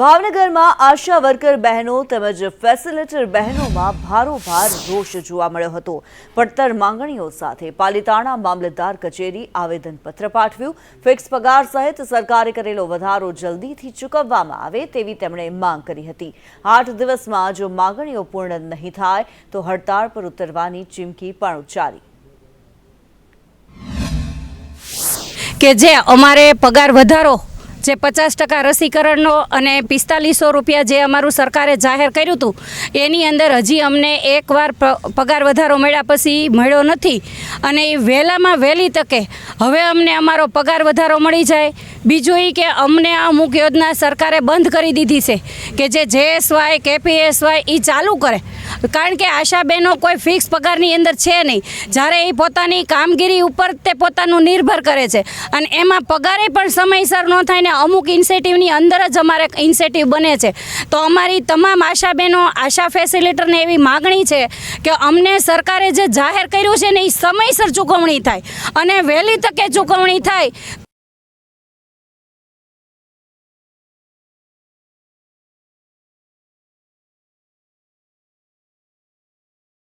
ભાવનગરમાં આશા વર્કર બહેનો તેમજ ફેસિલિટર બહેનોમાં ભારોભાર રોષ જોવા મળ્યો હતો. પડતર માંગણીઓ સાથે પાલિતાણા મામલતદાર કચેરી આવેદનપત્ર પાઠવ્યું. ફિક્સ પગાર સહિત સરકારે કરેલો વધારો જલ્દીથી ચૂકવવામાં આવે તેવી તેમણે માંગ કરી હતી. આઠ દિવસમાં જો માંગણીઓ પૂર્ણ નહીં થાય, તો હડતાળ પર ઉતરવાની ચીમકી પણ ઉચ્ચારી. કે જે અમારે પગાર વધારો જે પચાસ ટકા રસીકરણનો અને પિસ્તાલીસો રૂપિયા જે અમારું સરકારે જાહેર કર્યું હતું, એની અંદર હજી અમને એકવાર પગાર વધારો મળ્યા પછી મળ્યો નથી. અને એ વહેલામાં વહેલી તકે હવે અમને અમારો પગાર વધારો મળી જાય. બીજું એ કે અમને આ અમુક યોજના સરકારે બંધ કરી દીધી છે કે જે જેએસવાય કેપીએસવાય એ ચાલુ કરે. કારણ કે આશાબેનો કોઈ ફિક્સ પગારની અંદર છે નહીં. જ્યારે એ પોતાની કામગીરી ઉપર તે પોતાનું નિર્ભર કરે છે. અને એમાં પગારે પણ સમયસર ન થાય ને અમુક ઇન્સેટિવની અંદર જ અમારે ઇન્સેટિવ બને છે. તો અમારી તમામ આશાબેનો, આશા ફેસિલિટરને એવી માગણી છે કે અમને સરકારે જે જાહેર કર્યું છે ને એ સમયસર ચૂકવણી થાય. અને વહેલી તકે ચૂકવણી થાય